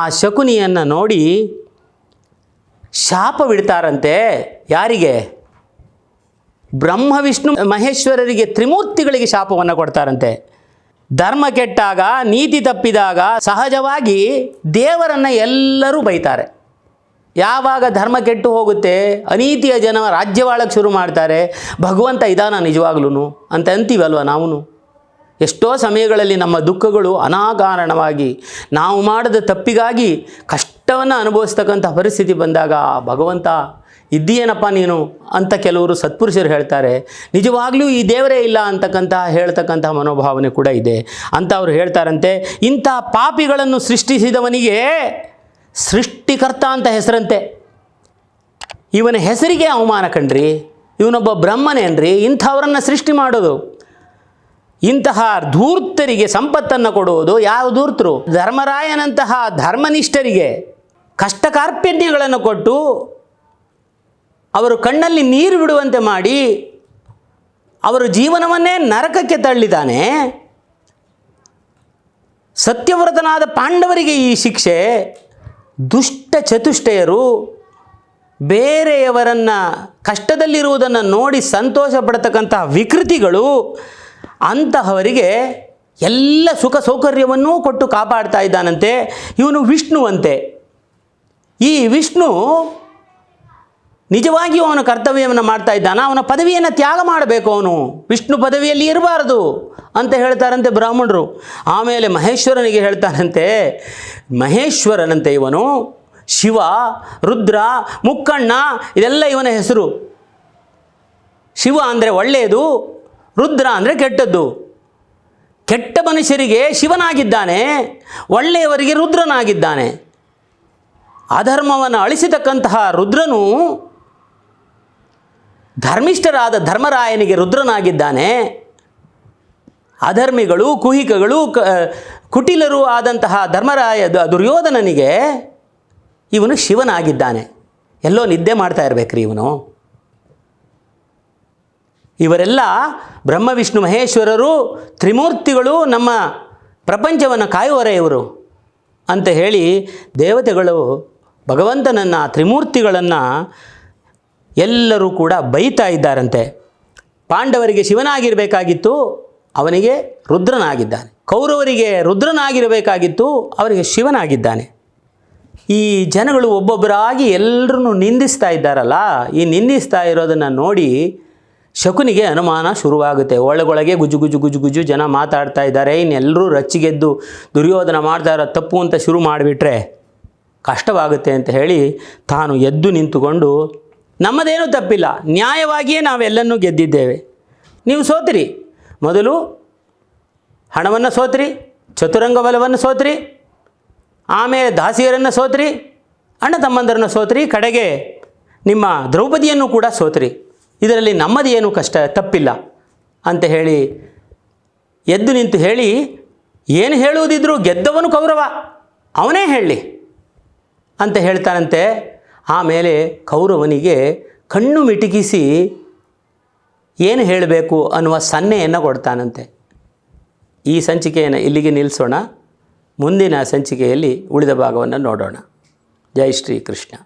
ಆ ಶಕುನಿಯನ್ನು ನೋಡಿ ಶಾಪ ಬಿಡ್ತಾರಂತೆ ಯಾರಿಗೆ? ಬ್ರಹ್ಮ ವಿಷ್ಣು ಮಹೇಶ್ವರರಿಗೆ ತ್ರಿಮೂರ್ತಿಗಳಿಗೆ ಶಾಪವನ್ನು ಕೊಡ್ತಾರಂತೆ. ಧರ್ಮ ಕೆಟ್ಟಾಗ, ನೀತಿ ತಪ್ಪಿದಾಗ ಸಹಜವಾಗಿ ದೇವರನ್ನು ಎಲ್ಲರೂ ಬೈತಾರೆ. ಯಾವಾಗ ಧರ್ಮ ಕೆಟ್ಟು ಹೋಗುತ್ತೆ, ಅನೀತಿಯ ಜನ ರಾಜ್ಯವಾಳಕ್ಕೆ ಶುರು ಮಾಡ್ತಾರೆ, ಭಗವಂತ ಇದಾನ ನಿಜವಾಗ್ಲೂ ಅಂತ ಅಂತೀವಲ್ವ ನಾವು ಎಷ್ಟೋ ಸಮಯಗಳಲ್ಲಿ ನಮ್ಮ ದುಃಖಗಳು ಅನಾಕಾರಣವಾಗಿ ನಾವು ಮಾಡಿದ ತಪ್ಪಿಗಾಗಿ ಕಷ್ಟವನ್ನು ಅನುಭವಿಸ್ತಕ್ಕಂಥ ಪರಿಸ್ಥಿತಿ ಬಂದಾಗ ಭಗವಂತ ಇದ್ದೀಯೇನಪ್ಪ ನೀನು? ಅಂತ ಕೆಲವರು ಸತ್ಪುರುಷರು ಹೇಳ್ತಾರೆ, ನಿಜವಾಗ್ಲೂ ಈ ದೇವರೇ ಇಲ್ಲ ಅಂತಕ್ಕಂತಹ ಹೇಳ್ತಕ್ಕಂತಹ ಮನೋಭಾವನೆ ಕೂಡ ಇದೆ. ಅಂತ ಅವರು ಹೇಳ್ತಾರಂತೆ, ಇಂಥ ಪಾಪಿಗಳನ್ನು ಸೃಷ್ಟಿಸಿದವನಿಗೆ ಸೃಷ್ಟಿಕರ್ತ ಅಂತ ಹೆಸರಂತೆ. ಇವನ ಹೆಸರಿಗೆ ಅವಮಾನ ಕಣ್ರಿ ಇವನೊಬ್ಬ ಬ್ರಹ್ಮನೇನ್ರಿ ಇಂಥವರನ್ನು ಸೃಷ್ಟಿ ಮಾಡೋದು. ಇಂತಹ ಧೂರ್ತರಿಗೆ ಸಂಪತ್ತನ್ನು ಕೊಡುವುದು ಯಾವ ಧೂರ್ತರು? ಧರ್ಮರಾಯನಂತಹ ಧರ್ಮನಿಷ್ಠರಿಗೆ ಕಷ್ಟ ಕಾರ್ಪಣ್ಯಗಳನ್ನು ಕೊಟ್ಟು ಅವರು ಕಣ್ಣಲ್ಲಿ ನೀರು ಬಿಡುವಂತೆ ಮಾಡಿ ಅವರ ಜೀವನವನ್ನೇ ನರಕಕ್ಕೆ ತಳ್ಳಿದ್ದಾನೆ. ಸತ್ಯವ್ರತನಾದ ಪಾಂಡವರಿಗೆ ಈ ಶಿಕ್ಷೆ, ದುಷ್ಟ ಚತುಷ್ಟಯರು ಬೇರೆಯವರನ್ನು ಕಷ್ಟದಲ್ಲಿರುವುದನ್ನು ನೋಡಿ ಸಂತೋಷ ಪಡತಕ್ಕಂತಹ ವಿಕೃತಿಗಳು ಅಂತಹವರಿಗೆ ಎಲ್ಲ ಸುಖ ಸೌಕರ್ಯವನ್ನೂ ಕೊಟ್ಟು ಕಾಪಾಡ್ತಾ ಇದ್ದಾನಂತೆ. ಇವನು ವಿಷ್ಣುವಂತೆ. ಈ ವಿಷ್ಣು ನಿಜವಾಗಿಯೂ ಅವನು ಕರ್ತವ್ಯವನ್ನು ಮಾಡ್ತಾ ಇದ್ದಾನ, ಅವನ ಪದವಿಯನ್ನು ತ್ಯಾಗ ಮಾಡಬೇಕು ಅವನು. ವಿಷ್ಣು ಪದವಿಯಲ್ಲಿ ಇರಬಾರ್ದು ಅಂತ ಹೇಳ್ತಾರಂತೆ ಬ್ರಾಹ್ಮಣರು. ಆಮೇಲೆ ಮಹೇಶ್ವರನಿಗೆ ಹೇಳ್ತಾರಂತೆ, ಮಹೇಶ್ವರನಂತೆ ಇವನು, ಶಿವ, ರುದ್ರ, ಮುಕ್ಕಣ್ಣ, ಇದೆಲ್ಲ ಇವನ ಹೆಸರು. ಶಿವ ಅಂದರೆ ಒಳ್ಳೆಯದು, ರುದ್ರ ಅಂದರೆ ಕೆಟ್ಟದ್ದು. ಕೆಟ್ಟ ಮನುಷ್ಯರಿಗೆ ಶಿವನಾಗಿದ್ದಾನೆ, ಒಳ್ಳೆಯವರಿಗೆ ರುದ್ರನಾಗಿದ್ದಾನೆ. ಅಧರ್ಮವನ್ನು ಅಳಿಸಿತಕ್ಕಂತಹ ರುದ್ರನು ಧರ್ಮಿಷ್ಠರಾದ ಧರ್ಮರಾಯನಿಗೆ ರುದ್ರನಾಗಿದ್ದಾನೆ. ಅಧರ್ಮಿಗಳು, ಕುಹಿಕಗಳು ಕುಟಿಲರು ಆದಂತಹ ಧರ್ಮರಾಯ ದುರ್ಯೋಧನನಿಗೆ ಇವನು ಶಿವನಾಗಿದ್ದಾನೆ. ಎಲ್ಲೋ ನಿದ್ದೆ ಮಾಡ್ತಾ ಇರಬೇಕ್ರಿ ಇವನು. ಇವರೆಲ್ಲ ಬ್ರಹ್ಮ, ವಿಷ್ಣು, ಮಹೇಶ್ವರರು, ತ್ರಿಮೂರ್ತಿಗಳು ನಮ್ಮ ಪ್ರಪಂಚವನ್ನು ಕಾಯುವರೆ ಇವರು ಅಂತ ಹೇಳಿ ದೇವತೆಗಳು ಭಗವಂತನನ್ನು, ತ್ರಿಮೂರ್ತಿಗಳನ್ನು ಎಲ್ಲರೂ ಕೂಡ ಬೈತಾ ಇದ್ದಾರಂತೆ. ಪಾಂಡವರಿಗೆ ಶಿವನಾಗಿರಬೇಕಾಗಿತ್ತು, ಅವನಿಗೆ ರುದ್ರನಾಗಿದ್ದಾನೆ. ಕೌರವರಿಗೆ ರುದ್ರನಾಗಿರಬೇಕಾಗಿತ್ತು ಅವರಿಗೆ ಶಿವನಾಗಿದ್ದಾನೆ. ಈ ಜನಗಳು ಒಬ್ಬೊಬ್ಬರಾಗಿ ಎಲ್ಲರನ್ನು ನಿಂದಿಸ್ತಾ ಇದ್ದಾರಲ್ಲ, ಈ ನಿಂದಿಸ್ತಾ ಇರೋದನ್ನು ನೋಡಿ ಶಕುನಿಗೆ ಅನುಮಾನ ಶುರುವಾಗುತ್ತೆ. ಒಳಗೊಳಗೆ ಗುಜು ಗುಜು ಗುಜು ಗುಜು ಜನ ಮಾತಾಡ್ತಾ ಇದ್ದಾರೆ. ಇನ್ನೆಲ್ಲರೂ ರಚ್ಚಿಗೆದ್ದು ದುರ್ಯೋಧನ ಮಾಡ್ತಾ ಇರೋ ತಪ್ಪು ಅಂತ ಶುರು ಮಾಡಿಬಿಟ್ರೆ ಕಷ್ಟವಾಗುತ್ತೆ ಅಂತ ಹೇಳಿ ತಾನು ಎದ್ದು ನಿಂತುಕೊಂಡು ನಮ್ಮದೇನೂ ತಪ್ಪಿಲ್ಲ. ನ್ಯಾಯವಾಗಿಯೇ ನಾವೆಲ್ಲನ್ನೂ ಗೆದ್ದಿದ್ದೇವೆ. ನೀವು ಸೋತಿರಿ. ಮೊದಲು ಹಣವನ್ನು ಸೋತ್ರಿ, ಚತುರಂಗ ಬಲವನ್ನು ಸೋತ್ರಿ, ಆಮೇಲೆ ದಾಸಿಯರನ್ನು ಸೋತ್ರಿ, ಅಣ್ಣ ತಮ್ಮಂದರನ್ನು ಸೋತ್ರಿ, ಕಡೆಗೆ ನಿಮ್ಮ ದ್ರೌಪದಿಯನ್ನು ಕೂಡ ಸೋತ್ರಿ. ಇದರಲ್ಲಿ ನಮ್ಮದೇನು ಕಷ್ಟ, ತಪ್ಪಿಲ್ಲ ಅಂತ ಹೇಳಿ ಎದ್ದು ನಿಂತು ಹೇಳಿ ಏನು ಹೇಳುವುದಿದ್ರೂ ಗೆದ್ದವನು ಕೌರವ. ಅವನೇ ಹೇಳಲಿ ಅಂತ ಹೇಳ್ತಾನಂತೆ ಆಮೇಲೆ ಕೌರವನಿಗೆ ಕಣ್ಣು ಮಿಟುಕಿಸಿ ಏನು ಹೇಳಬೇಕು ಅನ್ನುವ ಸನ್ನೆಯನ್ನು ಕೊಡ್ತಾನಂತೆ. ಈ ಸಂಚಿಕೆಯನ್ನು ಇಲ್ಲಿಗೆ ನಿಲ್ಲಿಸೋಣ. ಮುಂದಿನ ಸಂಚಿಕೆಯಲ್ಲಿ ಉಳಿದ ಭಾಗವನ್ನು ನೋಡೋಣ. ಜೈ ಶ್ರೀ ಕೃಷ್ಣ